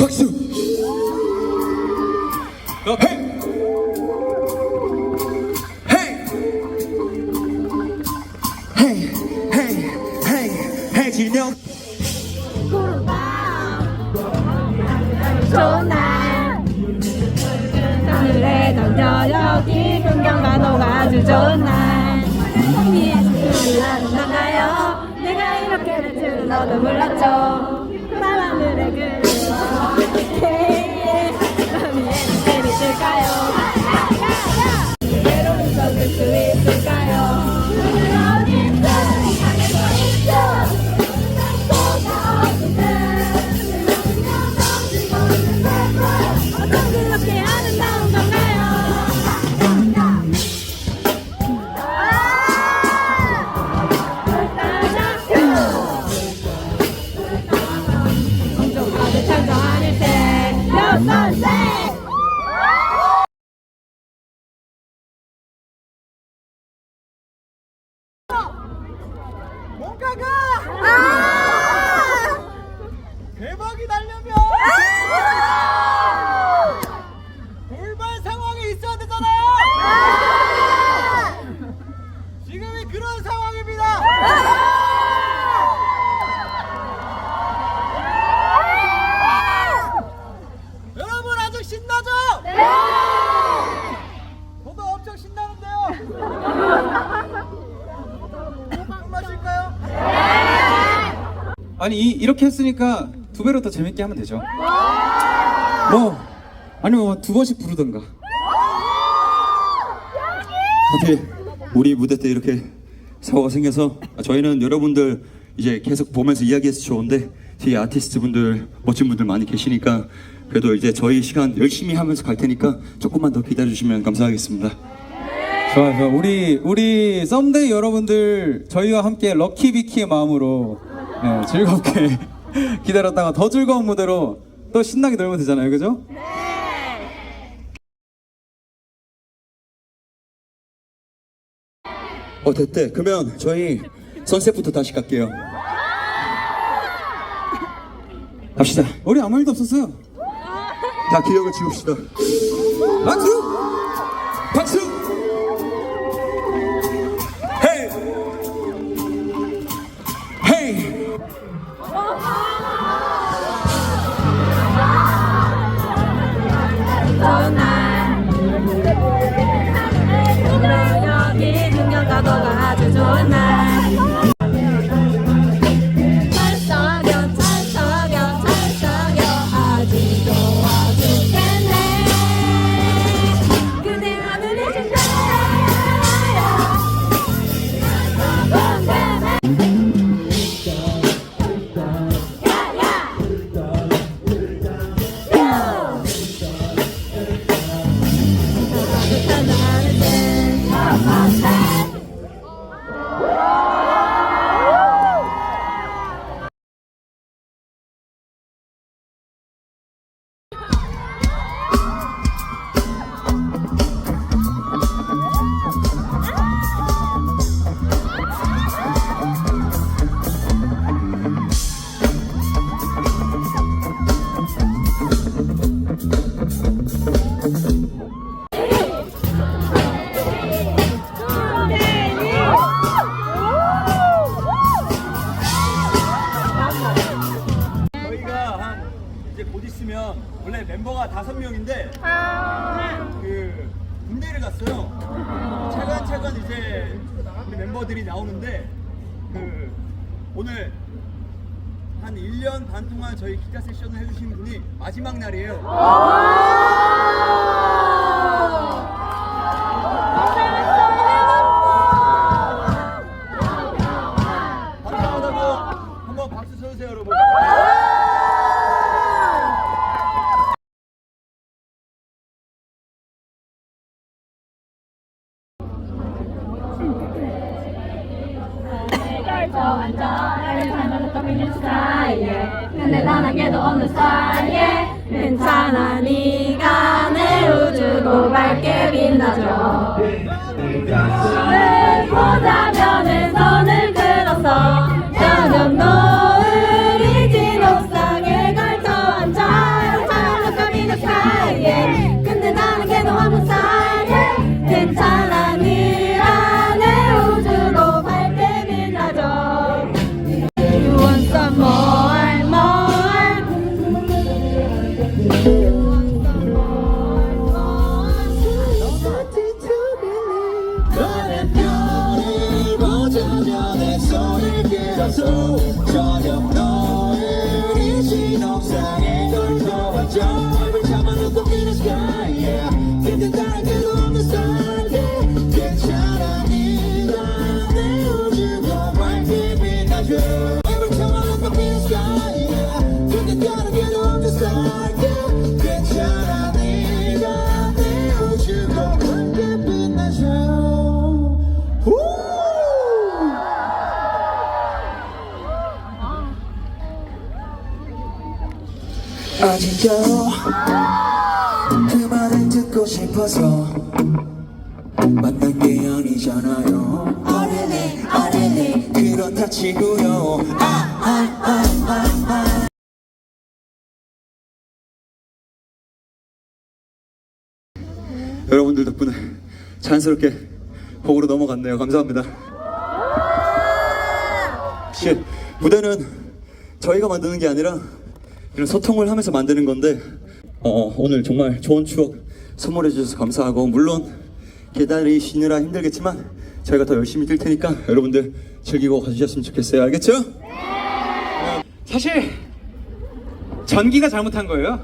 박수. 어, 헤이. 헤이. 헤이. 헤이. 헤이. 헤이 진영. 좋은 날 하늘에 던져 여기 풍경만도 아주 좋은 날 위에 스크린 나가요 내가 이렇게 될 줄은 너도 몰랐죠 밤하늘에 그 그렇게 아름다운 건가요? 엄청 가득한 뭔가가 대박이 나려면 아니 이, 이렇게 했으니까 두 배로 더 재밌게 하면 되죠. 뭐 아니면 뭐 두 번씩 부르던가. 사실 우리 무대 때 이렇게 사고가 생겨서 저희는 여러분들 이제 계속 보면서 이야기해서 좋은데 뒤에 아티스트 분들 멋진 분들 많이 계시니까 그래도 이제 저희 시간 열심히 하면서 갈 테니까 조금만 더 기다려 주시면 감사하겠습니다. 좋아요, 좋아. 우리 우리 썸데이 여러분들 저희와 함께 럭키비키의 마음으로 네, 즐겁게 기다렸다가 더 즐거운 무대로 또 신나게 놀면 되잖아요, 그죠? 어 됐대. 그러면 저희 선셋부터 다시 갈게요. 갑시다. 우리 아무 일도 없었어요. 다 기억을 지웁시다. 박수! 박수! 좋은 있으면 원래 멤버가 다섯 명인데 그 군대를 갔어요. 차근차근 이제 우리 멤버들이 나오는데 그 오늘 한 1년 반 동안 저희 기타 세션을 해주신 분이 마지막 날이에요. 저 앉아. 하늘을 떠미는 사이에. 근데 난한 개도 없는 사이에. 괜찮아 네가 내 우주고 밝게 빛나줘 늘 보자면은 손을 들어서 저녁 노을이 진 옥상에 걸터 앉아요 가서 신 아직도 그 말을 듣고 싶어서 만난 게 아니잖아요. 어른이 어른이 그렇다 치고요. 아, 아, 아, 아, 아. 여러분들 덕분에 자연스럽게 곡으로 넘어갔네요. 감사합니다. 시 무대는 저희가 만드는 게 아니라 이런 소통을 하면서 만드는 건데 어, 오늘 정말 좋은 추억 선물해 주셔서 감사하고 물론 기다리시느라 힘들겠지만 저희가 더 열심히 뛸 테니까 여러분들 즐기고 가주셨으면 좋겠어요 알겠죠? 사실 전기가 잘못한 거예요.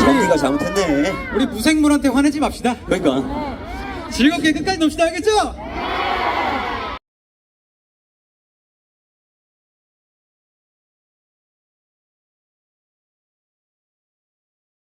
정리가 잘못했네 우리 무생물한테 화내지 맙시다. 그러니까 즐겁게 끝까지 놉시다. 알겠죠?